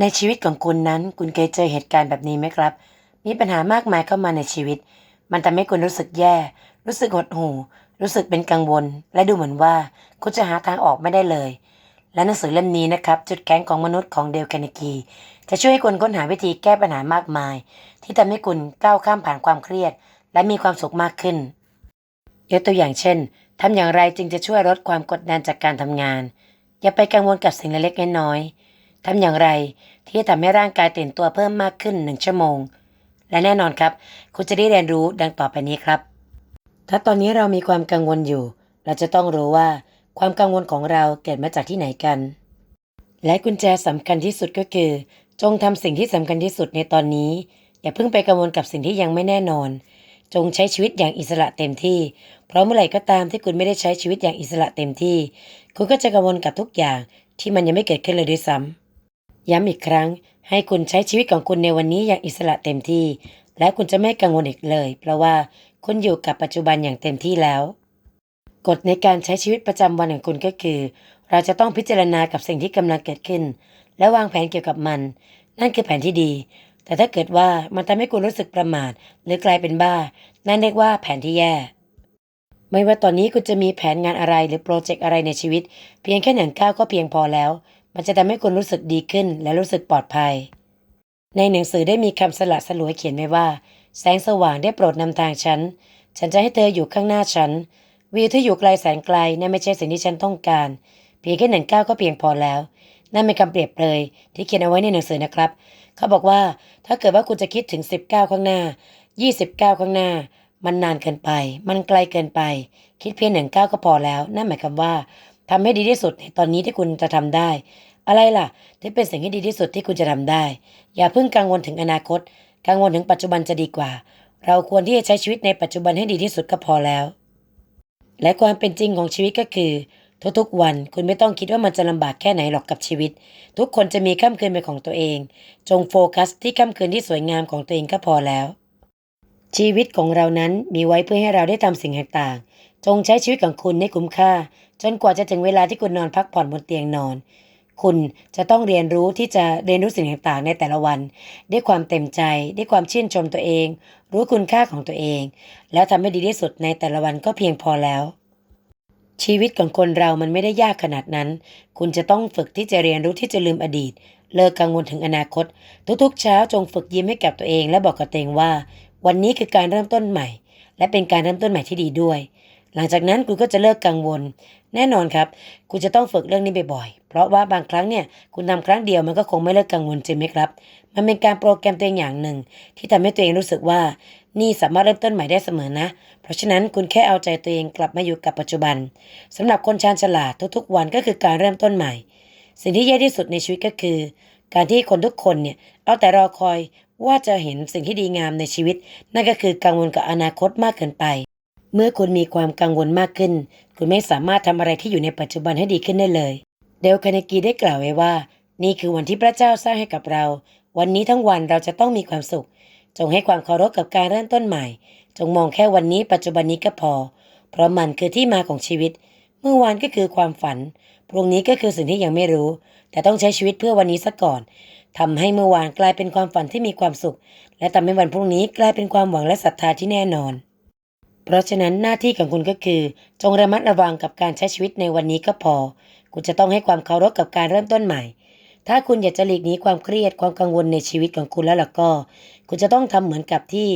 ในชีวิตของคุณนั้น คุณเคยเจอเหตุการณ์แบบนี้ไหมครับ มีปัญหามากมายเข้ามาในชีวิต มันทำให้คุณรู้สึกแย่ รู้สึกหดหู่ รู้สึกเป็นกังวล และดูเหมือนว่าคุณจะหาทางออกไม่ได้เลย และหนังสือเล่มนี้นะครับ จุดแข็งของมนุษย์ของเดลแคเนกีจะช่วยให้คุณค้นหาวิธีแก้ปัญหามากมาย ที่ทำให้คุณก้าวข้ามผ่านความเครียด และมีความสุขมากขึ้นยกตัวอย่างเช่นทำอย่างไรจึงจะช่วยลดความกดดันจากการทำงาน อย่าไปกังวลกับสิ่งเล็กๆน้อยๆ ทำอย่างไรที่จะทำให้ร่างกายตื่นตัวเพิ่มมากขึ้นหนึ่งชั่วโมง และแน่นอนครับ คุณจะได้เรียนรู้ดังต่อไปนี้ครับ ถ้าตอนนี้เรามีความกังวลอยู่ เราจะต้องรู้ว่าความกังวลของเราเกิดมาจากที่ไหนกัน และกุญแจสำคัญที่สุดก็คือ จงทำสิ่งที่สำคัญที่สุดในตอนนี้ อย่าเพิ่งไปกังวลกับสิ่งที่ยังไม่แน่นอน จงใช้ชีวิตอย่างอิสระเต็มที่ เพราะเมื่อไหร่ก็ตามที่คุณไม่ได้ใช้ชีวิตอย่างอิสระเต็มที่ คุณก็จะกังวลกับทุกอย่างที่มันยังไม่เกิดขึ้นเลยด้วยซ้ำ ย้ำอีกครั้ง ให้คุณใช้ชีวิตของคุณในวันนี้อย่างอิสระเต็มที่ และคุณจะไม่กังวลอีกเลย เพราะว่าคุณอยู่กับปัจจุบันอย่างเต็มที่แล้วกฎในการใช้ชีวิตประจำวันของคุณก็คือ เราจะต้องพิจารณากับสิ่งที่กำลังเกิดขึ้น และวางแผนเกี่ยวกับมัน นั่นคือแผนที่ดี แต่ถ้าเกิดว่ามันทำให้คุณรู้สึกประมาท หรือกลายเป็นบ้า นั่นเรียกว่าแผนที่แย่ ไม่ว่าตอนนี้คุณจะมีแผนงานอะไรหรือโปรเจกต์อะไรในชีวิต เพียงแค่หนึ่งก้าวก็เพียงพอแล้ว มันจะทำให้คุณรู้สึกดีขึ้นและรู้สึกปลอดภัย ในหนังสือได้มีคำสละสลวยเขียนไว้ว่า แสงสว่างได้โปรดนำทางฉัน ฉันจะให้เธออยู่ข้างหน้าฉัน วิวที่อยู่ไกลแสนไกลนั่นไม่ใช่สิ่งที่ฉันต้องการ เพียงแค่หนึ่งก้าวก็เพียงพอแล้ว นั่นเป็นคำเปรียบเปรยที่เขียนเอาไว้ในหนังสือนะครับ เขาบอกว่าถ้าเกิดว่าคุณจะคิดถึง10ก้าวข้างหน้า20ก้าวข้างหน้ามันนานเกินไป มันไกลเกินไป คิดเพียงหนึ่งก้าวก็พอแล้ว นั่นหมายความว่า ทำให้ดีที่สุดในตอนนี้ที่คุณจะทำได้ อะไรล่ะ ที่เป็นสิ่งที่ดีที่สุดที่คุณจะทำได้ อย่าเพิ่งกังวลถึงอนาคต กังวลถึงปัจจุบันจะดีกว่า เราควรที่จะใช้ชีวิตในปัจจุบันให้ดีที่สุดก็พอแล้ว และความเป็นจริงของชีวิตก็คือ ทุกๆวันคุณไม่ต้องคิดว่ามันจะลำบากแค่ไหนหรอกกับชีวิต ทุกคนจะมีค่ำคืนเป็นของตัวเอง จงโฟกัสที่ค่ำคืนที่สวยงามของตัวเองก็พอแล้ว ชีวิตของเรานั้นมีไว้เพื่อให้เราได้ทำสิ่งต่างๆ จงใช้ชีวิตของคุณให้คุ้มค่า จนกว่าจะถึงเวลาที่คุณนอนพักผ่อนบนเตียงนอน คุณจะต้องเรียนรู้ที่จะเรียนรู้สิ่งต่างๆ ในแต่ละวัน ด้วยความเต็มใจ ด้วยความชื่นชมตัวเอง รู้คุณค่าของตัวเอง แล้วทำให้ดีที่สุดในแต่ละวันก็เพียงพอแล้ว ชีวิตของคนเรามันไม่ได้ยากขนาดนั้น คุณจะต้องฝึกที่จะเรียนรู้ที่จะลืมอดีต เลิกกังวลถึงอนาคต ทุกๆ เช้าจงฝึกยิ้มให้กับตัวเอง และบอกกับตัวเองว่า วันนี้คือการเริ่มต้นใหม่ และเป็นการเริ่มต้นใหม่ที่ดีด้วย หลังจากนั้นคุณก็จะเลิกกังวล แน่นอนครับ คุณจะต้องฝึกเรื่องนี้บ่อยๆ เพราะว่าบางครั้งเนี่ยคุณทำครั้งเดียวมันก็คงไม่เลิกกังวลจริงไหมครับ มันเป็นการโปรแกรมตัวเองอย่างหนึ่ง ที่ทำให้ตัวเองรู้สึกว่า นี่สามารถเริ่มต้นใหม่ได้เสมอนะ เพราะฉะนั้นคุณแค่เอาใจตัวเองกลับมาอยู่กับปัจจุบันสำหรับคนชาญฉลาดทุกๆ วันก็คือการเริ่มต้นใหม่ สิ่งที่แย่ที่สุดในชีวิตก็คือ การที่คนทุกคนเนี่ยเอาแต่รอคอย ว่าจะเห็นสิ่งที่ดีงามในชีวิต นั่นก็คือกังวลกับอนาคตมากเกินไป เมื่อคุณมีความกังวลมากขึ้น คุณไม่สามารถทำอะไรที่อยู่ในปัจจุบันให้ดีขึ้นได้เลย เดลคาเนกีได้กล่าวไว้ว่า นี่คือวันที่พระเจ้าสร้างให้กับเรา วันนี้ทั้งวันเราจะต้องมีความสุข จงให้ความเคารพกับการเริ่มต้นใหม่ จงมองแค่วันนี้ปัจจุบันนี้ก็พอ เพราะมันคือที่มาของชีวิต เมื่อวานก็คือความฝันพรุ่งนี้ก็คือสิ่งที่ยังไม่รู้ แต่ต้องใช้ชีวิตเพื่อวันนี้ซะก่อน ทำให้เมื่อวานกลายเป็นความฝันที่มีความสุข และทำให้วันพรุ่งนี้กลายเป็นความหวังและศรัทธาที่แน่นอน เพราะฉะนั้นหน้าที่ของคุณก็คือ จงระมัดระวังกับการใช้ชีวิตในวันนี้ก็พอ คุณจะต้องให้ความเคารพกับการเริ่มต้นใหม่ ถ้าคุณอยากจะหลีกหนีความเครียดความกังวลในชีวิตของคุณแล้วล่ะก็ คุณจะต้องทำเหมือนกับที่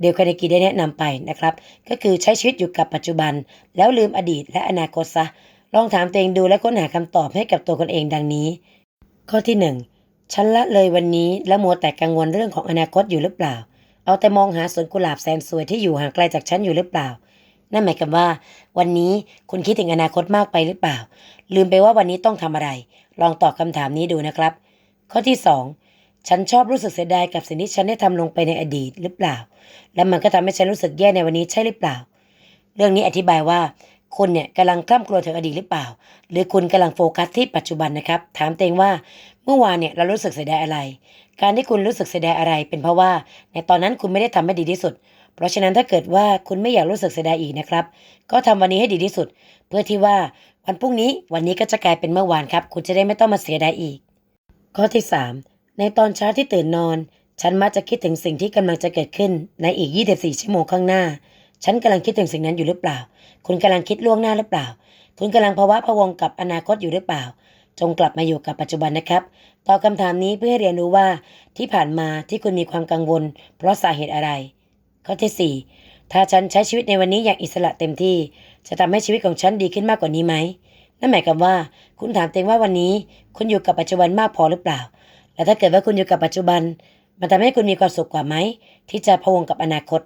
เดลคาเนกีได้แนะนำไปนะครับ ก็คือใช้ชีวิตอยู่กับปัจจุบัน แล้วลืมอดีตและอนาคตซะลองถามตัวเองดูและค้นหาคำตอบให้กับตัวคนเองดังนี้ ข้อที่หนึ่ง ฉันละเลยวันนี้และมัวแต่กังวลเรื่องของอนาคตอยู่หรือเปล่า เอาแต่มองหาสวนกุหลาบแสนสวยที่อยู่ห่างไกลจากฉันอยู่หรือเปล่า นั่นหมายความว่า วันนี้คุณคิดถึงอนาคตมากไปหรือเปล่า ลืมไปว่าวันนี้ต้องทำอะไร ลองตอบคำถามนี้ดูนะครับ ข้อที่สองฉันชอบรู้สึกเสียดายกับสิ่งที่ฉันได้ทำลงไปในอดีตหรือเปล่า และมันก็ทำให้ฉันรู้สึกแย่ในวันนี้ใช่หรือเปล่า เรื่องนี้อธิบายว่า คุณเนี่ยกำลังคล่ำกลัวถึงอดีตหรือเปล่า หรือคุณกำลังโฟกัสที่ปัจจุบันนะครับ ถามตัวเองว่าเมื่อวานเนี่ยเรารู้สึกเสียดายอะไร การที่คุณรู้สึกเสียดายอะไร เป็นเพราะว่าในตอนนั้นคุณไม่ได้ทำให้ดีที่สุด เพราะฉะนั้นถ้าเกิดว่าคุณไม่อยากรู้สึกเสียดายอีกนะครับ ก็ทำวันนี้ให้ดีที่สุด เพื่อที่ว่าวันพรุ่งนี้วันนี้ก็จะกลายเป็นเมื่อวานครับ คุณจะได้ไม่ต้องมาเสียดายอีก ข้อที่สามในตอนเช้าที่ตื่นนอน ฉันมักจะคิดถึงสิ่งที่กำลังจะเกิดขึ้นในอีก 24 ชั่วโมงข้างหน้า ฉันกำลังคิดถึงสิ่งนั้นอยู่หรือเปล่า คุณกำลังคิดล่วงหน้าหรือเปล่า คุณกำลังภาวะพะวงกับอนาคตอยู่หรือเปล่า จงกลับมาอยู่กับปัจจุบันนะครับตอบคำถามนี้เพื่อให้เรียนรู้ว่าที่ผ่านมาที่คุณมีความกังวล เพราะสาเหตุอะไร ข้อที่ 4 ถ้าฉันใช้ชีวิตในวันนี้อย่างอิสระเต็มที่ จะทำให้ชีวิตของฉันดีขึ้นมากกว่านี้ไหมนั่นหมายความว่า คุณถามตัวเองว่าวันนี้ คุณอยู่กับปัจจุบันมากพอหรือเปล่า และถ้าเกิดว่าคุณอยู่กับปัจจุบัน มันทำให้คุณมีความสุขกว่าไหมที่จะพะวงกับอนาคต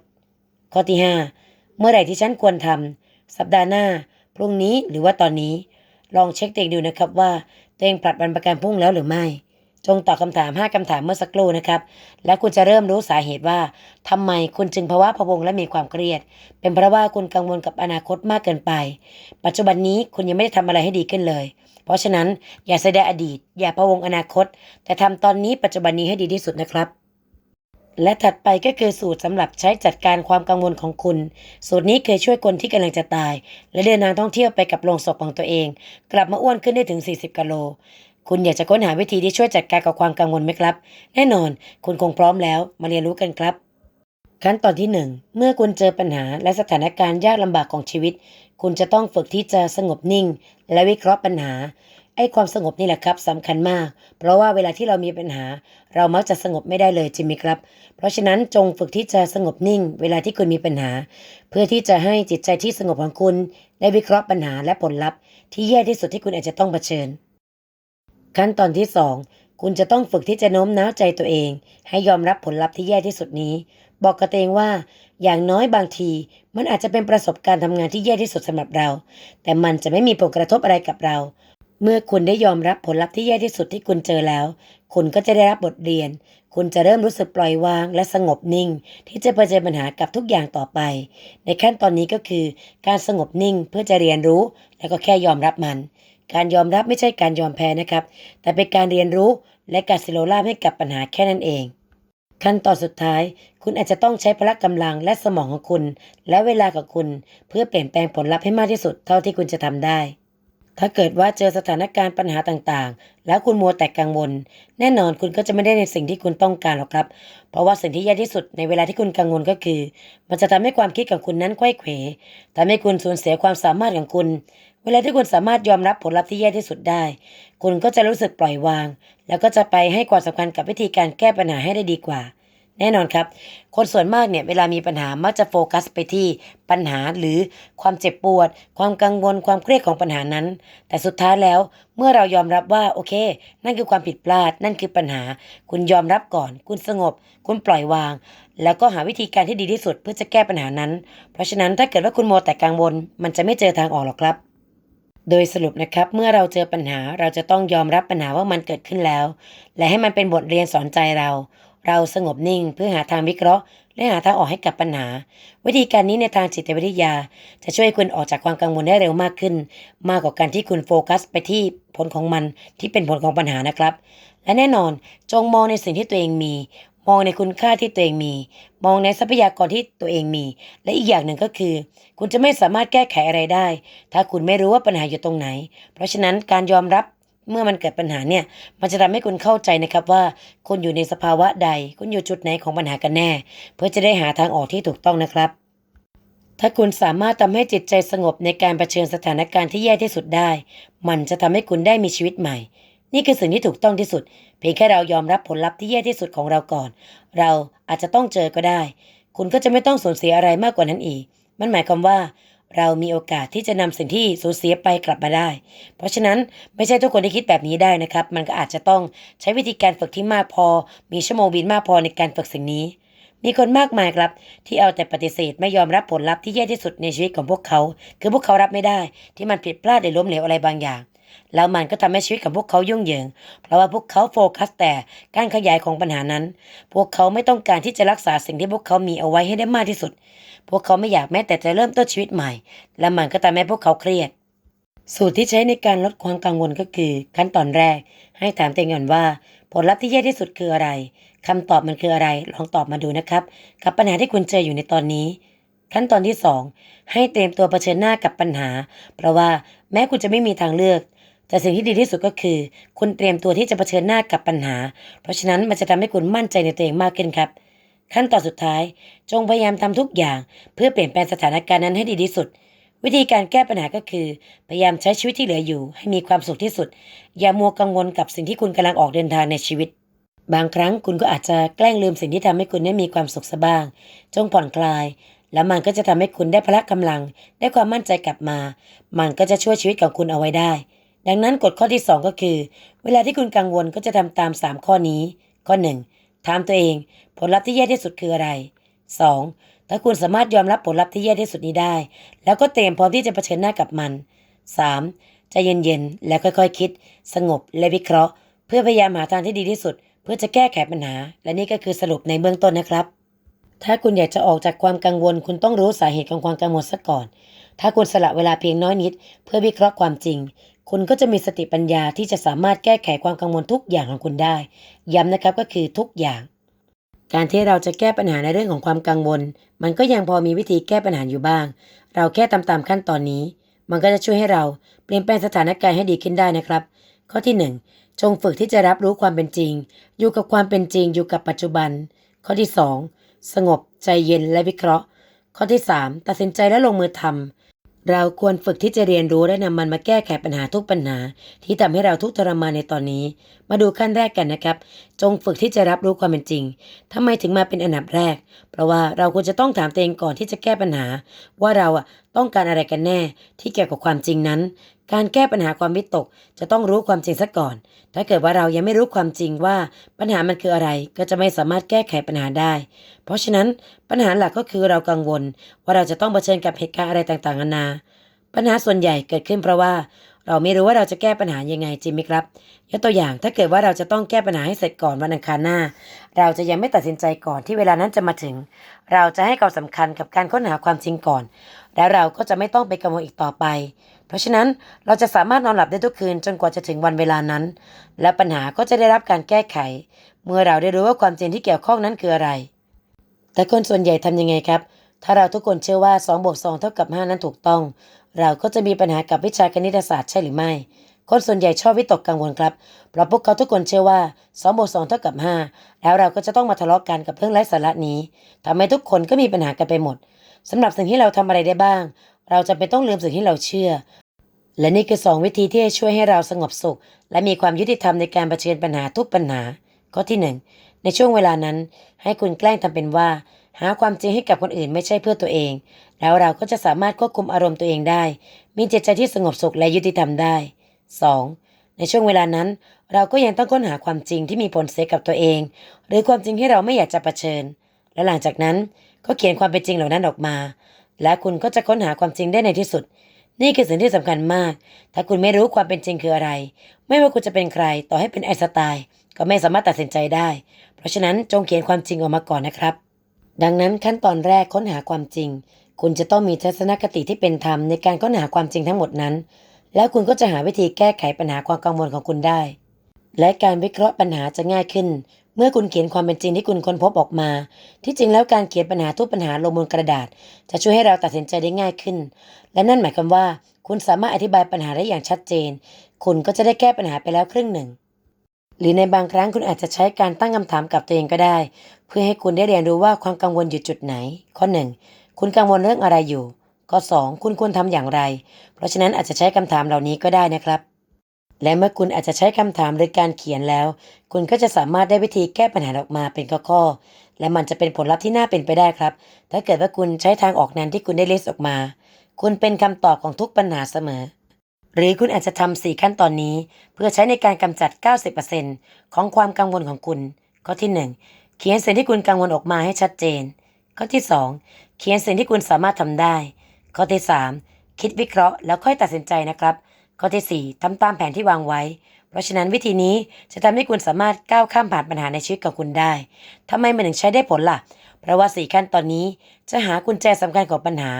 ข้อที่ 5 เมื่อไหร่ที่ฉันควรทำสัปดาห์หน้า พรุ่งนี้หรือว่าตอนนี้ ลองเช็คตัวเองดูนะครับว่าตัวเองผลัดวันประกันพรุ่งแล้วหรือไม่ จงตอบคำถาม 5คำถามเมื่อสักครู่นะครับ และคุณจะเริ่มรู้สาเหตุว่าทำไมคุณจึงภาวะพะวงและมีความเครียด เป็นเพราะว่าคุณกังวลกับอนาคตมากเกินไป ปัจจุบันนี้คุณยังไม่ได้ทำอะไรให้ดีขึ้นเลย เพราะฉะนั้นอย่าแสดงอดีต อย่าพะวงอนาคต แต่ทำตอนนี้ปัจจุบันนี้ให้ดีที่สุดนะครับ และถัดไปก็คือสูตรสำหรับใช้จัดการความกังวลของคุณ สูตรนี้เคยช่วยคนที่กำลังจะตาย และเดินทางท่องเที่ยวไปกับโรงศพของตัวเอง กลับมาอ้วนขึ้นได้ถึง 40กิโล คุณอยากจะค้นหาวิธีที่ช่วยจัดการกับความกังวลไหมครับ แน่นอน คุณคงพร้อมแล้วมาเรียนรู้กันครับ ขั้นตอนที่ 1 เมื่อคุณเจอปัญหาและสถานการณ์ยากลำบากของชีวิต คุณจะต้องฝึกที่จะสงบนิ่ง และวิเคราะห์ปัญหา ไอ้ความสงบนี่แหละครับสำคัญมาก เพราะว่าเวลาที่เรามีปัญหา เรามักจะสงบไม่ได้เลยจริงไหมครับ เพราะฉะนั้นจงฝึกที่จะสงบนิ่ง เวลาที่คุณมีปัญหา เพื่อที่จะให้จิตใจที่สงบของคุณ ได้วิเคราะห์ปัญหาและผลลัพธ์ ที่แย่ที่สุดที่คุณอาจจะต้องเผชิญ ขั้นตอนที่ 2 คุณจะต้องฝึกที่จะโน้มน้าวใจตัวเอง ให้ยอมรับผลลัพธ์ที่แย่ที่สุดนี้ บอกกับตัวเองว่า อย่างน้อยบางที มันอาจจะเป็นประสบการณ์ทำงานที่แย่ที่สุดสำหรับเรา แต่มันจะไม่มีผลกระทบอะไรกับเรา เมื่อคุณได้ยอมรับผลลัพธ์ที่แย่ที่สุดที่คุณเจอแล้ว คุณก็จะได้รับบทเรียน คุณจะเริ่มรู้สึกปล่อยวางและสงบนิ่ง ที่จะเผชิญปัญหากับทุกอย่างต่อไป ในขั้นตอนนี้ก็คือ การสงบนิ่งเพื่อจะเรียนรู้ แล้วก็แค่ยอมรับมัน การยอมรับไม่ใช่การยอมแพ้นะครับ แต่เป็นการเรียนรู้และการสิโลราบให้กับปัญหาแค่นั้นเองขั้นตอนสุดท้าย คุณอาจจะต้องใช้พละกำลังและสมองของคุณ และเวลาของคุณ เพื่อเปลี่ยนแปลงผลลัพธ์ให้มากที่สุดเท่าที่คุณจะทำได้ ถ้าเกิดว่าเจอสถานการณ์ปัญหาต่างๆ แล้วคุณมัวแต่กังวล แน่นอนคุณก็จะไม่ได้ในสิ่งที่คุณต้องการหรอกครับ เพราะว่าสิ่งที่แย่ที่สุดในเวลาที่คุณกังวลก็คือ มันจะทำให้ความคิดของคุณนั้นไขว้เขวทำให้คุณสูญเสียความสามารถของคุณ เวลาที่คุณสามารถยอมรับผลลัพธ์ที่แย่ที่สุดได้ คุณก็จะรู้สึกปล่อยวาง แล้วก็จะไปให้ความสำคัญกับวิธีการแก้ปัญหาให้ได้ดีกว่า แน่นอนครับ คนส่วนมากเนี่ยเวลามีปัญหามักจะโฟกัสไปที่ปัญหาหรือความเจ็บปวด ความกังวลความเครียดของปัญหานั้น แต่สุดท้ายแล้วเมื่อเรายอมรับว่าโอเค นั่นคือความผิดพลาด นั่นคือปัญหา คุณยอมรับก่อน คุณสงบ คุณปล่อยวาง แล้วก็หาวิธีการที่ดีที่สุดเพื่อจะแก้ปัญหานั้น เพราะฉะนั้นถ้าเกิดว่าคุณโมแต่กังวล มันจะไม่เจอทางออกหรอกครับโดยสรุปนะครับเมื่อเราเจอปัญหาเราจะต้องยอมรับปัญหาว่ามันเกิดขึ้นแล้ว และให้มันเป็นบทเรียนสอนใจเรา เราสงบนิ่งเพื่อหาทางวิเคราะห์ และหาทางออกให้กับปัญหา วิธีการนี้ในทางจิตวิทยา จะช่วยคุณออกจากความกังวลได้เร็วมากขึ้น มากกว่าการที่คุณโฟกัสไปที่ผลของมันที่เป็นผลของปัญหานะครับ และแน่นอนจงมองในสิ่งที่ตัวเองมี มองในคุณค่าที่ตัวเองมี มองในทรัพยากรที่ตัวเองมี และอีกอย่างหนึ่งก็คือ คุณจะไม่สามารถแก้ไขอะไรได้ ถ้าคุณไม่รู้ว่าปัญหาอยู่ตรงไหน เพราะฉะนั้นการยอมรับ เมื่อมันเกิดปัญหาเนี่ย มันจะทำให้คุณเข้าใจนะครับว่าคุณอยู่ในสภาวะใด คุณอยู่จุดไหนของปัญหากันแน่ เพื่อจะได้หาทางออกที่ถูกต้องนะครับ ถ้าคุณสามารถทำให้จิตใจสงบในการเผชิญสถานการณ์ที่แย่ที่สุดได้ มันจะทำให้คุณได้มีชีวิตใหม่ นี่คือสิ่งที่ถูกต้องที่สุด เพียงแค่เรายอมรับผลลัพธ์ที่แย่ที่สุดของเราก่อน เราอาจจะต้องเจอก็ได้ คุณก็จะไม่ต้องสูญเสียอะไรมากกว่านั้นอีก มันหมายความว่า เรามีโอกาสที่จะนำสิ่งที่สูญเสียไปกลับมาได้ เพราะฉะนั้นไม่ใช่ทุกคนที่คิดแบบนี้ได้นะครับ มันก็อาจจะต้องใช้วิธีการฝึกที่มากพอ มีชั่วโมงบินมากพอในการฝึกสิ่งนี้ มีคนมากมายครับ ที่เอาแต่ปฏิเสธไม่ยอมรับผลลัพธ์ที่แย่ที่สุดในชีวิตของพวกเขา คือพวกเขารับไม่ได้ ที่มันผิดพลาดหรือล้มเหลวอะไรบางอย่าง แล้วมันก็ทำให้ชีวิตของพวกเขายุ่งเหยิง เพราะว่าพวกเขาโฟกัสแต่การขยายของปัญหานั้น พวกเขาไม่ต้องการที่จะรักษาสิ่งที่พวกเขามีเอาไว้ให้ได้มากที่สุด พวกเขาไม่อยากแม้แต่จะเริ่มต้นชีวิตใหม่ และมันก็ทำให้พวกเขาเครียด สูตรที่ใช้ในการลดความกังวลก็คือ ขั้นตอนแรก ให้ถามตัวเองก่อนว่า ผลลัพธ์ที่แย่ที่สุดคืออะไรคำตอบมันคืออะไร ลองตอบมาดูนะครับ กับปัญหาที่คุณเจออยู่ในตอนนี้ขั้นตอนที่ 2 ให้เตรียมตัวเผชิญหน้ากับปัญหา เพราะว่าแม้คุณจะไม่มีทางเลือก แต่สิ่งที่ดีที่สุดก็คือ คุณเตรียมตัวที่จะเผชิญหน้ากับปัญหา เพราะฉะนั้นมันจะทำให้คุณมั่นใจในตัวเองมากขึ้นครับ ขั้นตอนสุดท้าย จงพยายามทำทุกอย่าง เพื่อเปลี่ยนแปลงสถานการณ์นั้นให้ดีที่สุด วิธีการแก้ปัญหาก็คือ พยายามใช้ชีวิตที่เหลืออยู่ ให้มีความสุขที่สุด อย่ามัวกังวลกับสิ่งที่คุณกำลังออกเดินทางในชีวิต บางครั้งคุณก็อาจจะแกล้งลืมสิ่งที่ทำให้คุณได้มีความสุขซะบ้าง จงผ่อนคลายแล้วมันก็จะทำให้คุณได้พละกำลัง ได้ความมั่นใจกลับมา มันก็จะช่วยชีวิตของคุณเอาไว้ได้ ดังนั้นกฎข้อที่ 2 ก็คือ เวลาที่คุณกังวลก็จะทำตาม 3 ข้อนี้ ข้อ 1. ถามตัวเอง ผลลัพธ์ที่แย่ที่สุดคืออะไร 2. ถ้าคุณสามารถยอมรับผลลัพธ์ที่แย่ที่สุดนี้ได้ แล้วก็เตรียมพร้อมที่จะเผชิญหน้ากับมัน 3. ใจเย็นๆ แล้วค่อยๆคิด สงบและวิเคราะห์ เพื่อพยายามหาทางที่ดีที่สุด เพื่อจะแก้ไขปัญหา และนี่ก็คือสรุปในเบื้องต้นนะครับ ถ้าคุณอยากจะออกจากความกังวล คุณต้องรู้สาเหตุของความกังวลซะก่อน ถ้าคุณสละเวลาเพียงน้อยนิด เพื่อวิเคราะห์ความจริง คุณก็จะมีสติปัญญาที่จะสามารถแก้ไขความกังวลทุกอย่างของคุณได้ ย้ำนะครับก็คือทุกอย่าง การที่เราจะแก้ปัญหาในเรื่องของความกังวล มันก็ยังพอมีวิธีแก้ปัญหาอยู่บ้าง เราแค่ตามตามขั้นตอนนี้ มันก็จะช่วยให้เราเปลี่ยนแปลงสถานการณ์ให้ดีขึ้นได้นะครับ ข้อที่หนึ่งจงฝึกที่จะรับรู้ความเป็นจริง อยู่กับความเป็นจริงอยู่กับปัจจุบัน ข้อที่สองสงบใจเย็นและวิเคราะห์ ข้อที่สามตัดสินใจและลงมือทำ เราควรฝึกที่จะเรียนรู้และนำมันมาแก้ไขปัญหาทุกปัญหา ที่ทำให้เราทุกทรมานในตอนนี้ มาดูขั้นแรกกันนะครับ จงฝึกที่จะรับรู้ความเป็นจริงทำไมถึงมาเป็นอันดับแรก เพราะว่าเราควรจะต้องถามตัวเองก่อนที่จะแก้ปัญหา ว่าเราอะต้องการอะไรกันแน่ ที่เกี่ยวกับความจริงนั้น การแก้ปัญหาความวิตกจะต้องรู้ความจริงซะก่อน ถ้าเกิดว่าเรายังไม่รู้ความจริงว่าปัญหามันคืออะไรก็จะไม่สามารถแก้ไขปัญหาได้ เพราะฉะนั้นปัญหาหลักก็คือเรากังวล ว่าเราจะต้องเผชิญกับเหตุการณ์อะไรต่างๆนานา ปัญหาส่วนใหญ่เกิดขึ้นเพราะว่า เราไม่รู้ว่าเราจะแก้ปัญหายังไงจริงไหมครับ ยกตัวอย่างถ้าเกิดว่าเราจะต้องแก้ปัญหาให้เสร็จก่อนวันอังคารหน้า เราจะยังไม่ตัดสินใจก่อนที่เวลานั้นจะมาถึง เราจะให้ความสำคัญกับการค้นหาความจริงก่อน แล้วเราก็จะไม่ต้องไปกังวลอีกต่อไป เพราะฉะนั้นเราจะสามารถนอนหลับได้ทุกคืนจนกว่าจะถึงวันเวลานั้น และปัญหาก็จะได้รับการแก้ไข เมื่อเราได้รู้ว่าความจริงที่เกี่ยวข้องนั้นคืออะไร แต่คนส่วนใหญ่ทำยังไงครับ ถ้าเราทุกคนเชื่อว่า2บวก2เท่ากับ5นั้นถูกต้อง เราก็จะมีปัญหากับวิชาคณิตศาสตร์ใช่หรือไม่ คนส่วนใหญ่ชอบวิตกกังวลครับเพราะพวกเขาทุกคนเชื่อว่า2บวก2เท่ากับ5แล้วเราก็จะต้องมาทะเลาะกันกับเรื่องไร้สาระนี้ทำให้ทุกคนก็มีปัญหากันไปหมดสำหรับสิ่งที่เราทำอะไรได้บ้าง เราจะเป็นต้องลืมสิ่งที่เราเชื่อ และนี่คือสองวิธีที่จะช่วยให้เราสงบสุข และมีความยุติธรรมในการเผชิญปัญหาทุกปัญหา ข้อที่หนึ่งในช่วงเวลานั้น ให้คุณแกล้งทำเป็นว่า หาความจริงให้กับคนอื่นไม่ใช่เพื่อตัวเอง แล้วเราก็จะสามารถควบคุมอารมณ์ตัวเองได้ มีจิตใจที่สงบสุขและยุติธรรมได้ 2. ในช่วงเวลานั้น เราก็ยังต้องค้นหาความจริงที่มีผลเสียกับตัวเอง หรือความจริงที่เราไม่อยากจะเผชิญ และหลังจากนั้นก็เขียนความเป็นจริงเหล่านั้นออกมา และคุณก็จะค้นหาความจริงได้ในที่สุด นี่คือสิ่งที่สำคัญมาก ถ้าคุณไม่รู้ความเป็นจริงคืออะไร ไม่ว่าคุณจะเป็นใคร ต่อให้เป็นไอสไตล์ก็ไม่สามารถตัดสินใจได้ เพราะฉะนั้นจงเขียนความจริงออกมาก่อนนะครับ ดังนั้นขั้นตอนแรกค้นหาความจริง คุณจะต้องมีทัศนคติที่เป็นธรรมในการค้นหาความจริงทั้งหมดนั้น แล้วคุณก็จะหาวิธีแก้ไขปัญหาความกังวลของคุณได้ และการวิเคราะห์ปัญหาจะง่ายขึ้น เมื่อคุณเขียนความเป็นจริงที่คุณค้นพบออกมา ที่จริงแล้วการเขียนปัญหาทุกปัญหาลงบนกระดาษ จะช่วยให้เราตัดสินใจได้ง่ายขึ้น และนั่นหมายความว่า คุณสามารถอธิบายปัญหาได้อย่างชัดเจน คุณก็จะได้แก้ปัญหาไปแล้วครึ่งหนึ่ง หรือในบางครั้งคุณอาจจะใช้การตั้งคำถามกับตัวเองก็ได้ เพื่อให้คุณได้เรียนรู้ว่าความกังวลอยู่จุดไหน ข้อ 1 คุณกังวลเรื่องอะไรอยู่ ข้อ 2 คุณควรทำอย่างไร เพราะฉะนั้นอาจจะใช้คำถามเหล่านี้ก็ได้นะครับ และเมื่อคุณอาจจะใช้คำถามหรือการเขียนแล้ว คุณก็จะสามารถได้วิธีแก้ปัญหาออกมาเป็นข้อๆ และมันจะเป็นผลลัพธ์ที่น่าเป็นไปได้ครับ ถ้าเกิดว่าคุณใช้ทางออกนั้นที่คุณได้เลสออกมา คุณเป็นคำตอบของทุกปัญหาเสมอ หรือคุณอาจจะทำสี่ขั้นตอนนี้ เพื่อใช้ในการกำจัด 90%ของความกังวลของคุณ ข้อที่ 1 เขียนสิ่งที่คุณกังวลออกมาให้ชัดเจน ข้อที่ 2 เขียนสิ่งที่คุณสามารถทำได้ ข้อที่ 3 คิดวิเคราะห์แล้วค่อยตัดสินใจนะครับ ข้อทีสี่4ทำตามแผนที่วางไว้ เพราะฉะนั้นวิธีนี้จะทำให้คุณสามารถก้าวข้ามผ่านปัญหาในชีวิตของคุณได้ทำไมมันถึงใช้ได้ผลล่ะ เพราะว่าสี่ขั้นตอนนี้จะหากุญแจสำคัญของปัญหา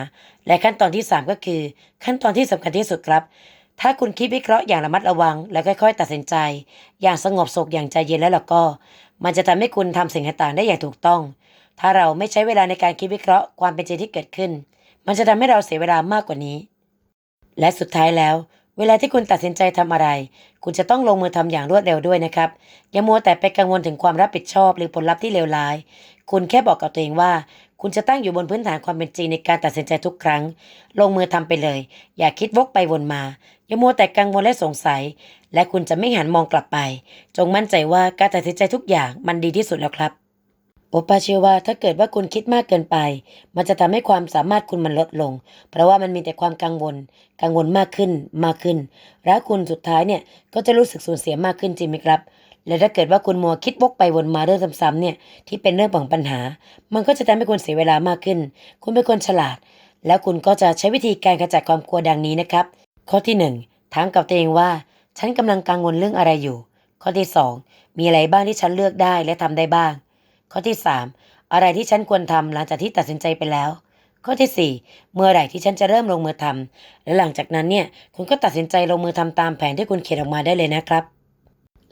และขั้นตอนที่ 3 ก็คือ ขั้นตอนที่สำคัญที่สุดครับ ถ้าคุณคิดวิเคราะห์อย่างระมัดระวัง และค่อยๆ ตัดสินใจ อย่างสงบสุขอย่างใจเย็นแล้วล่ะก็ มันจะทำให้คุณทำสิ่งต่างๆได้อย่างถูกต้อง ถ้าเราไม่ใช้เวลาในการคิดวิเคราะห์ความเป็นจริงที่เกิดขึ้น มันจะทำให้เราเสียเวลามากกว่านี้ และสุดท้ายแล้ว เวลาที่คุณตัดสินใจทำอะไร คุณจะต้องลงมือทำอย่างรวดเร็วด้วยนะครับ อย่ามัวแต่ไปกังวลถึงความรับผิดชอบหรือผลลัพธ์ที่เลวร้าย คุณแค่บอกกับตัวเองว่า คุณจะตั้งอยู่บนพื้นฐานความเป็นจริงในการตัดสินใจทุกครั้ง ลงมือทำไปเลย อย่าคิดวกไปวนมา อย่ามัวแต่กังวลและสงสัย และคุณจะไม่หันมองกลับไป จงมั่นใจว่าการตัดสินใจทุกอย่างมันดีที่สุดแล้วครับ โอปาเชื่อว่าถ้าเกิดว่าคุณคิดมากเกินไป มันจะทำให้ความสามารถคุณมันลดลง เพราะว่ามันมีแต่ความกังวล กังวลมากขึ้นมากขึ้น แล้วคุณสุดท้ายเนี่ยก็จะรู้สึกสูญเสียมากขึ้นจริงไหมครับ และถ้าเกิดว่าคุณมัวคิดวกไปวนมาเรื่องซ้ำๆเนี่ยที่เป็นเรื่องของปัญหา มันก็จะทำให้คุณเสียเวลามากขึ้น คุณเป็นคนฉลาด แล้วคุณก็จะใช้วิธีการขจัดความกลัวดังนี้นะครับ ข้อที่หนึ่งถามกับตัวเองว่า ฉันกำลังกังวลเรื่องอะไรอยู่ ข้อที่สองมีอะไรบ้างที่ฉันเลือกได้และทำได้บ้าง ข้อที่ 3 อะไรที่ฉันควรทำหลังจากที่ตัดสินใจไปแล้ว ข้อทีสี่ 4 เมื่อไหร่ที่ฉันจะเริ่มลงมือทำและหลังจากนั้นเนี่ยคุณก็ตัดสินใจลงมือทำตามแผนที่คุณเขียนออกมาได้เลยนะครับ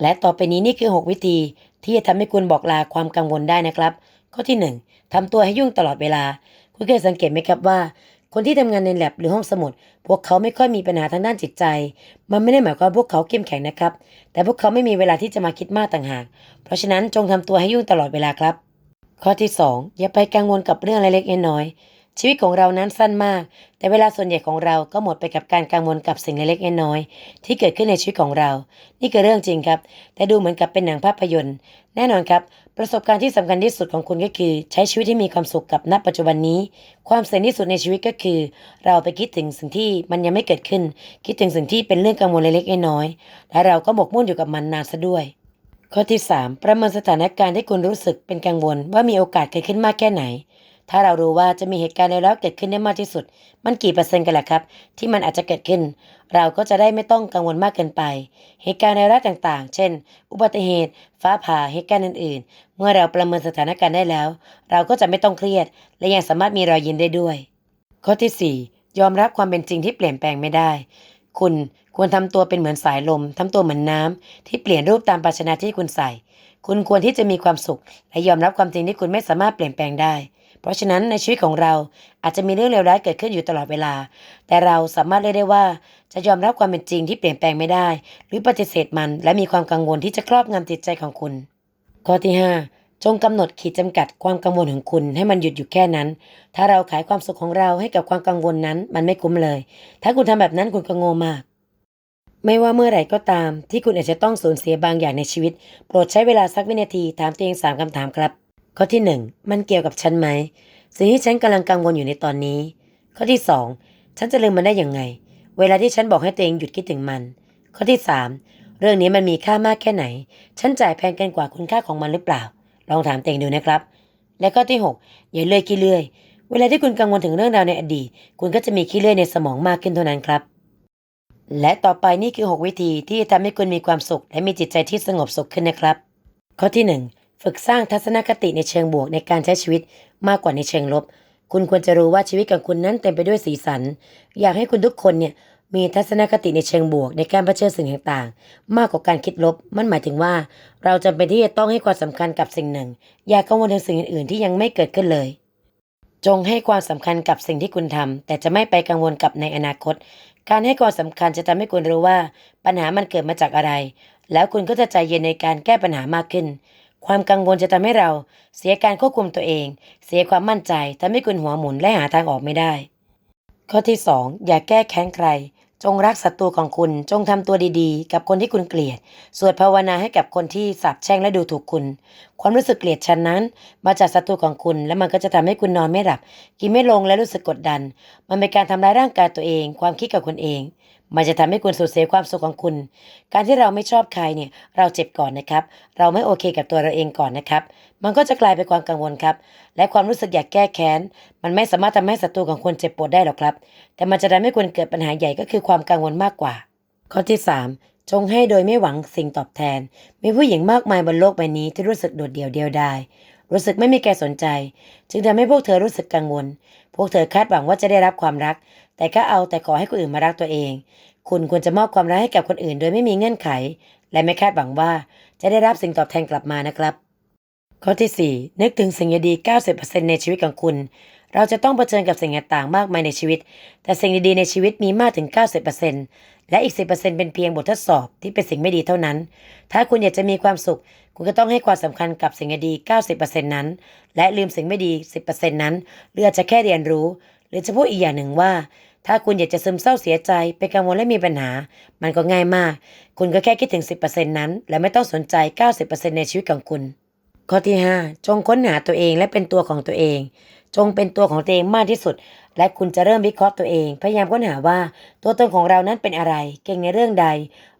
และต่อไปนี้นี่คือ 6 วิธี ที่จะทำให้คุณบอกลาความกังวลได้นะครับ ข้อที่ 1ทำตัวให้ยุ่งตลอดเวลา คุณเคยสังเกตไหมครับว่า คนที่ทำงานในแลบหรือห้องสมุด พวกเขาไม่ค่อยมีปัญหาทางด้านจิตใจ มันไม่ได้หมายความว่าพวกเขาเข้มแข็งนะครับ แต่พวกเขาไม่มีเวลาที่จะมาคิดมากต่างหาก เพราะฉะนั้นจงทำตัวให้ยุ่งตลอดเวลาครับ ข้อที่ 2 อย่าไปกังวลกับเรื่องเล็กๆน้อยๆ ชีวิตของเรานั้นสั้นมาก แต่เวลาส่วนใหญ่ของเราก็หมดไปกับการกังวลกับสิ่งเล็กๆน้อยๆที่เกิดขึ้นในชีวิตของเรา นี่คือเรื่องจริงครับ แต่ดูเหมือนกับเป็นหนังภาพยนตร์ แน่นอนครับ ประสบการณ์ที่สำคัญที่สุดของคุณก็คือ ใช้ชีวิตที่มีความสุขกับณปัจจุบันนี้ ความเสี่ยงที่สุดในชีวิตก็คือ เราไปคิดถึงสิ่งที่มันยังไม่เกิดขึ้น คิดถึงสิ่งที่เป็นเรื่องกังวลเล็กๆน้อยๆและเราก็หมกมุ่นอยู่กับมันนานซะด้วย ข้อที่ 3 ประเมินสถานการณ์ที่คุณรู้สึกเป็นกังวลว่ามีโอกาสเกิดขึ้นมากแค่ไหน ถ้าเรารู้ว่าจะมีเหตุการณ์แล้วๆเกิดขึ้นได้มากที่สุด มันกี่เปอร์เซ็นต์กันล่ะครับ ที่มันอาจจะเกิดขึ้น เราก็จะได้ไม่ต้องกังวลมากเกินไป เหตุการณ์ในรัฐต่างๆ เช่น อุบัติเหตุ ฟ้าผ่าเหตุการณ์อื่น ๆ เมื่อเราประเมินสถานการณ์ได้แล้ว เราก็จะไม่ต้องเครียด และยังสามารถมีรอยยิ้มได้ด้วย ข้อที่ 4 ยอมรับความเป็นจริงที่เปลี่ยนแปลงไม่ได้ คุณควรทำตัวเป็นเหมือนสายลมทำตัวเหมือนน้ำที่เปลี่ยนรูปตามภาชนะที่คุณใส่ คุณควรที่จะมีความสุข และยอมรับความจริงที่คุณไม่สามารถเปลี่ยนแปลงได้ เพราะฉะนั้นในชีวิตของเราอาจจะมีเรื่องเลวร้ายเกิดขึ้นอยู่ตลอดเวลา แต่เราสามารถเรียกได้ว่าจะยอมรับความเป็นจริงที่เปลี่ยนแปลงไม่ได้ หรือปฏิเสธมัน และมีความกังวลที่จะครอบงำจิตใจของคุณ ข้อที่ 5 จงกำหนดขีดจำกัดความกังวลของคุณให้มันหยุดอยู่แค่นั้น ถ้าเราขายความสุขของเราให้กับความกังวลนั้น มันไม่คุ้มเลย ถ้าคุณทำแบบนั้นคุณก็โง่มากไม่ว่าเมื่อไหร่ก็ตามที่คุณอาจจะต้องสูญเสียบางอย่างในชีวิต โปรดใช้เวลาสักวินาทีถามตัวเองสามคำถามครับ ข้อที่หนึ่งมันเกี่ยวกับฉันไหม สิ่งที่ฉันกำลังกังวลอยู่ในตอนนี้ ข้อที่สองฉันจะลืมมันได้อยังไง เวลาที่ฉันบอกให้ตัวเองหยุดคิดถึงมัน ข้อที่สามเรื่องนี้มันมีค่ามากแค่ไหน ฉันจ่ายแพงเกินกว่าคุณค่าของมันหรือเปล่า ลองถามตัวเองดูนะครับ และข้อที่หกอย่าเลื่อยขี้เลื่อย เวลาที่คุณกังวลถึงเรื่องราวในอดีต คุณก็จะมีขี้เลื่อยในสมองมากขึ้นเท่านั้นครับ และต่อไปนี่คือ 6 วิธีที่จะทำให้คุณมีความสุข และมีจิตใจที่สงบสุขขึ้นนะครับ ข้อที่ 1 ฝึกสร้างทัศนคติในเชิงบวกในการใช้ชีวิตมากกว่าในเชิงลบ คุณควรจะรู้ว่าชีวิตของคุณนั้นเต็มไปด้วยสีสัน อยากให้คุณทุกคนเนี่ยมีทัศนคติในเชิงบวกในการเผชิญสิ่งต่างๆ มากกว่าการคิดลบ มันหมายถึงว่า เราจำเป็นที่จะต้องให้ความสำคัญกับสิ่งหนึ่ง อย่ากังวลถึงสิ่งอื่นๆที่ยังไม่เกิดขึ้นเลย จงให้ความสำคัญกับสิ่งที่คุณทำแต่จะไม่ไปกังวลกับในอนาคต การให้ความสำคัญจะทำให้คุณรู้ว่า ปัญหามันเกิดมาจากอะไร แล้วคุณก็จะใจเย็นในการแก้ปัญหามากขึ้น ความกังวลจะทำให้เราเสียการควบคุมตัวเอง เสียความมั่นใจทำให้คุณหัวหมุนและหาทางออกไม่ได้ ข้อที่ 2 อย่าแก้แค้นใคร จงรักศัตรูของคุณ จงทำตัวดีๆ กับคนที่คุณเกลียด สวดภาวนาให้กับคนที่สาปแช่งและดูถูกคุณ ความรู้สึกเกลียดชันนั้น มาจากศัตรูของคุณ และมันก็จะทำให้คุณนอนไม่หลับ กินไม่ลงและรู้สึกกดดัน มันเป็นการทำร้ายร่างกายตัวเอง ความคิดกับคุณเอง มันจะทำให้คุณสูญเสียความสุขของคุณ การที่เราไม่ชอบใครเนี่ย เราเจ็บก่อนนะครับ เราไม่โอเคกับตัวเราเองก่อนนะครับ มันก็จะกลายเป็นความกังวลครับ และความรู้สึกอยากแก้แค้น มันไม่สามารถทำให้ศัตรูของคุณเจ็บปวดได้หรอกครับ แต่มันจะทำให้คุณเกิดปัญหาใหญ่ก็คือความกังวลมากกว่า ข้อที่ 3 จงให้โดยไม่หวังสิ่งตอบแทน มีผู้หญิงมากมายบนโลกใบนี้ที่รู้สึกโดดเดี่ยวเดียวดายรู้สึกไม่มีใครสนใจ จึงทำให้พวกเธอรู้สึกกังวล พวกเธอคาดหวังว่าจะได้รับความรัก แต่ก็เอาแต่ขอให้คนอื่นมารักตัวเอง คุณควรจะมอบความรักให้กับคนอื่น โดยไม่มีเงื่อนไข และไม่คาดหวังว่าจะได้รับสิ่งตอบแทนกลับมานะครับ ข้อที่ 4 นึกถึงสิ่งดี 90%ในชีวิตของคุณ เราจะต้องเผชิญกับสิ่งต่างๆมากมายในชีวิต แต่สิ่งดีๆในชีวิตมีมากถึง 90%และอีก 10%เป็นเพียงบททดสอบที่เป็นสิ่งไม่ดีเท่านั้น ถ้าคุณอยากจะมีความสุข คุณก็ต้องให้ความสำคัญกับสิ่งดี 90%นั้น และลืมสิ่งไม่ดี 10%นั้นหรืออาจจะแค่เรียนรู้ หรือจะพูดอีกอย่างหนึ่งว่า ถ้าคุณอยากจะซึมเศร้าเสียใจเป็นกังวลและมีปัญหา มันก็ง่ายมาก คุณก็แค่คิดถึง 10%นั้น และไม่ต้องสนใจ 90%ในชีวิตของคุณ ข้อที่ 5 จงค้นหาตัวเองและเป็นตัวของตัวเอง จงเป็นตัวของตัวเองมากที่สุด และคุณจะเริ่มวิเคราะห์ตัวเอง พยายามค้นหาว่า ตัวตนของเรานั้นเป็นอะไร เก่งในเรื่องใด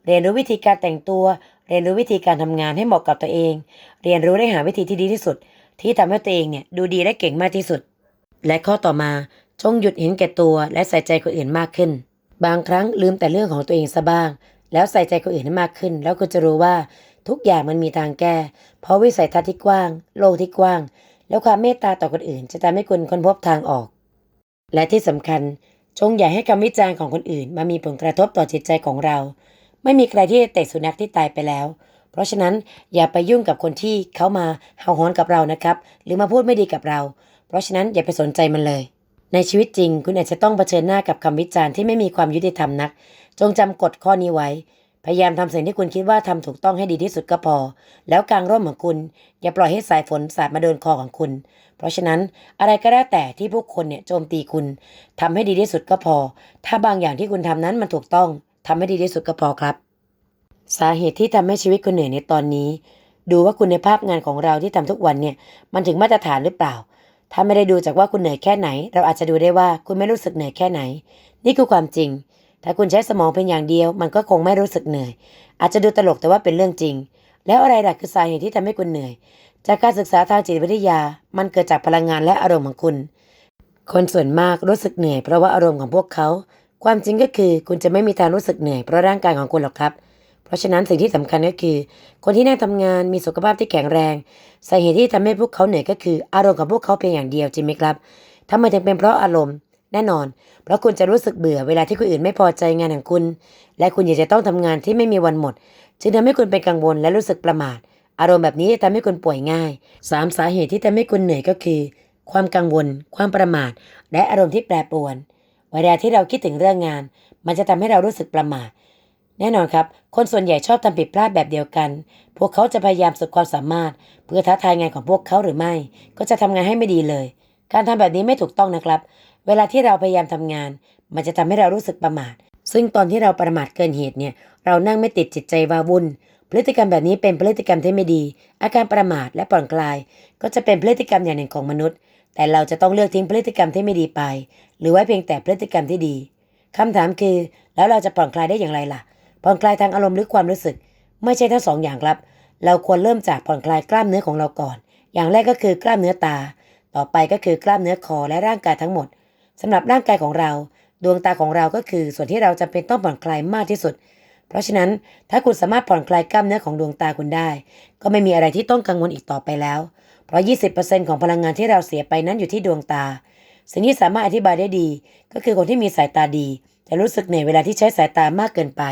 เรียนรู้วิธีการแต่งตัว เรียนรู้วิธีการทำงานให้เหมาะกับตัวเอง เรียนรู้และหาวิธีที่ดีที่สุด ที่ทำให้ตัวเองเนี่ยดูดีและเก่งมากที่สุด และข้อต่อมา จงหยุดเห็นแก่ตัวและใส่ใจคนอื่นมากขึ้น บางครั้งลืมแต่เรื่องของตัวเองซะบ้าง แล้วใส่ใจคนอื่นให้มากขึ้น แล้วคุณจะรู้ว่าทุกอย่างมันมีทางแก้ เพราะวิสัยทัศน์ที่กว้าง โลกที่กว้าง แล้วความเมตตาต่อคนอื่น จะทำให้คุณค้นพบทางออก และที่สำคัญ จงอย่าให้คำวิจารณ์ของคนอื่น มามีผลกระทบต่อจิตใจของเรา ไม่มีใครที่จะเตะสุนัขที่ตายไปแล้ว เพราะฉะนั้นอย่าไปยุ่งกับคนที่เขามาเห่าหอนกับเรานะครับ หรือมาพูดไม่ดีกับเรา เพราะฉะนั้นอย่าไปสนใจมันเลย ในชีวิตจริง คุณอาจจะต้องเผชิญหน้ากับคำวิจารณ์ที่ไม่มีความยุติธรรมนัก จงจำกฎข้อนี้ไว้ พยายามทำสิ่งที่คุณคิดว่าทำถูกต้องให้ดีที่สุดก็พอ แล้วกางร่มของคุณ อย่าปล่อยให้สายฝนสาดมาโดนคอของคุณ เพราะฉะนั้นอะไรก็แล้วแต่ที่ผู้คนเนี่ยโจมตีคุณทำให้ดีที่สุดก็พอ ถ้าบางอย่างที่คุณทำนั้นมันถูกต้องทำให้ดีที่สุดก็พอครับ สาเหตุที่ทำให้ชีวิตคุณเหนื่อยในตอนนี้ ดูว่าคุณในภาพงานของเราที่ทำทุกวันเนี่ยมันถึงมาตรฐานหรือเปล่า ถ้าไม่ได้ดูจากว่าคุณเหนื่อยแค่ไหน เราอาจจะดูได้ว่าคุณไม่รู้สึกเหนื่อยแค่ไหน นี่คือความจริง ถ้าคุณใช้สมองเพียงอย่างเดียว มันก็คงไม่รู้สึกเหนื่อย อาจจะดูตลกแต่ว่าเป็นเรื่องจริง แล้วอะไรล่ะคือสาเหตุที่ทำให้คุณเหนื่อย จากการศึกษาทางจิตวิทยา มันเกิดจากพลังงานและอารมณ์ของคุณ คนส่วนมากรู้สึกเหนื่อยเพราะว่าอารมณ์ของพวกเขา ความจริงก็คือคุณจะไม่มีทางรู้สึกเหนื่อยเพราะร่างกายของคุณหรอกครับ เพราะฉะนั้นสิ่งที่สำคัญก็คือ คนที่นั่งทำงานมีสุขภาพที่แข็งแรงสาเหตุที่ทำให้พวกเขาเหนื่อยก็คืออารมณ์ของพวกเขาเพียงอย่างเดียวจริงไหมครับทำไมถึงเป็นเพราะอารมณ์แน่นอน เพราะคุณจะรู้สึกเบื่อเวลาที่คนอื่นไม่พอใจงานของคุณ และคุณอยากจะต้องทำงานที่ไม่มีวันหมด จึงทำให้คุณเป็นกังวลและรู้สึกประมาท อารมณ์แบบนี้จะทำให้คุณป่วยง่ายสามสาเหตุที่ทำให้คุณเหนื่อยก็คือ ความกังวล ความประมาท และอารมณ์ที่แปรปรวน เวลาที่เราคิดถึงเรื่องงาน มันจะทำให้เรารู้สึกประมาท แน่นอนครับ คนส่วนใหญ่ชอบทำผิดพลาดแบบเดียวกัน พวกเขาจะพยายามสุดความสามารถ เพื่อท้าทายงานของพวกเขาหรือไม่ ก็จะทำงานให้ไม่ดีเลย การทำแบบนี้ไม่ถูกต้องนะครับ เวลาที่เราพยายามทำงาน มันจะทำให้เรารู้สึกประมาท ซึ่งตอนที่เราประมาทเกินเหตุเนี่ย เรานั่งไม่ติดจิตใจวาวุ่น พฤติกรรมแบบนี้เป็นพฤติกรรมที่ไม่ดี อาการประมาทและผ่อนคลาย ก็จะเป็นพฤติกรรมอย่างหนึ่งของมนุษย์ แต่เราจะต้องเลือกทิ้งพฤติกรรมที่ไม่ดีไป หรือไว้เพียงแต่พฤติกรรมที่ดีคำถามคือ แล้วเราจะผ่อนคลายได้อย่างไรล่ะ ผ่อนคลายทางอารมณ์หรือความรู้สึก ไม่ใช่ทั้งสองอย่างครับ เราควรเริ่มจากผ่อนคลายกล้ามเนื้อของเราก่อน อย่างแรกก็คือกล้ามเนื้อตา ต่อไปก็คือกล้ามเนื้อคอและร่างกายทั้งหมดสำหรับร่างกายของเรา ดวงตาของเราก็คือส่วนที่เราจำเป็นต้องผ่อนคลายมากที่สุด เพราะฉะนั้นถ้าคุณสามารถผ่อนคลายกล้ามเนื้อของดวงตาคุณได้ ก็ไม่มีอะไรที่ต้องกังวลอีกต่อไปแล้ว เพราะ 20%ของพลังงานที่เราเสียไปนั้นอยู่ที่ดวงตาสิ่งที่สามารถอธิบายได้ดี ก็คือคนที่มีสายตาดี จะรู้สึกเหนื่อยเวลาที่ใช้สายตามากเกินไป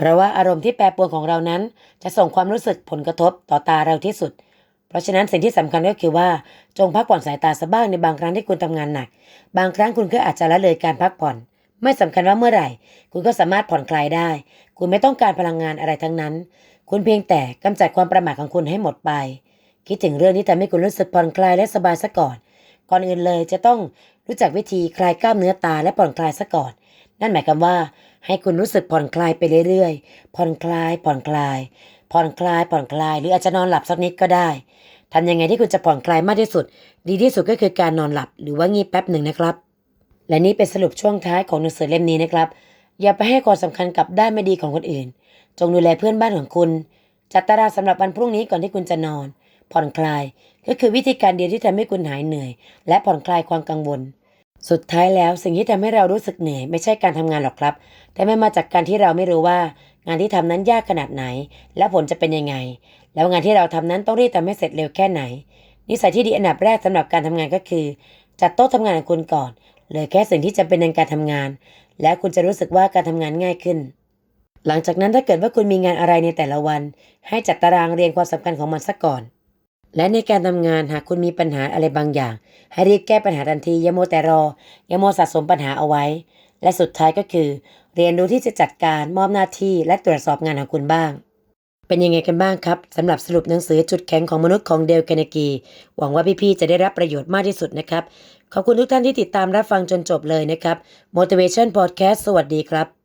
เพราะว่าอารมณ์ที่แปรปรวนของเรานั้น จะส่งความรู้สึกผลกระทบต่อตาเราที่สุด เพราะฉะนั้นสิ่งที่สำคัญก็คือว่าจงพักผ่อนสายตาซะบ้างในบางครั้งที่คุณทำงานหนัก บางครั้งคุณก็อาจจะละเลยการพักผ่อน ไม่สำคัญว่าเมื่อไหร่ คุณก็สามารถผ่อนคลายได้ คุณไม่ต้องการพลังงานอะไรทั้งนั้น คุณเพียงแต่กำจัดความประมาทของคุณให้หมดไป คิดถึงเรื่องที่ทำให้คุณรู้สึกผ่อนคลายและสบายซะก่อน ก่อนอื่นเลยจะต้องรู้จักวิธีคลายกล้ามเนื้อตาและผ่อนคลายซะก่อน นั่นหมายความว่า ให้คุณรู้สึกผ่อนคลายไปเรื่อยๆ ผ่อนคลาย ผ่อนคลาย ผ่อนคลาย ผ่อนคลาย หรืออาจจะนอนหลับสักนิดก็ได้ทำยังไงที่คุณจะผ่อนคลายมากที่สุด ดีที่สุดก็คือการนอนหลับ หรือว่างีบแป๊บหนึ่งนะครับ และนี่เป็นสรุปช่วงท้ายของหนังสือเล่มนี้นะครับ อย่าไปให้ความสำคัญกับด้านไม่ดีของคนอื่น จงดูแลเพื่อนบ้านของคุณ จัดตารางสำหรับวันพรุ่งนี้ก่อนที่คุณจะนอน ผ่อนคลาย ก็คือวิธีการเดียวที่ทำให้คุณหายเหนื่อย และผ่อนคลายความกังวล สุดท้ายแล้วสิ่งที่ทำให้เรารู้สึกเหนื่อย ไม่ใช่การทำงานหรอกครับ แต่มันมาจากการที่เราไม่รู้ว่า งานที่ทำนั้นยากขนาดไหน และผลจะเป็นยังไง แล้วงานที่เราทำนั้นต้องรีบทำให้เสร็จเร็วแค่ไหน นิสัยที่ดีอันดับแรกสำหรับการทำงานก็คือ จัดโต๊ะทำงานของคุณก่อนเหลยแค่สิ่งที่จะเป็นในการทำงาน แล้วคุณจะรู้สึกว่าการทำงานง่ายขึ้น หลังจากนั้นถ้าเกิดว่าคุณมีงานอะไรในแต่ละวัน ให้จัดตารางเรียงความสำคัญของมันซะก่อน และในการทำงานหากคุณมีปัญหาอะไรบางอย่าง ให้รีบแก้ปัญหาทันทีอย่าโมแต่รออย่าโมสะสมปัญหาเอาไว้ และสุดท้ายก็คือ เรียนรู้ที่จะจัดการมอบหน้าที่และตรวจสอบงานของคุณบ้าง เป็นยังไงกันบ้างครับสำหรับสรุปหนังสือจุดแข็งของมนุษย์ของเดลเกเนกี หวังว่าพี่ๆจะได้รับประโยชน์มากที่สุดนะครับขอบคุณทุกท่านที่ติดตามรับฟังจนจบเลยนะครับ Motivation Podcast สวัสดีครับ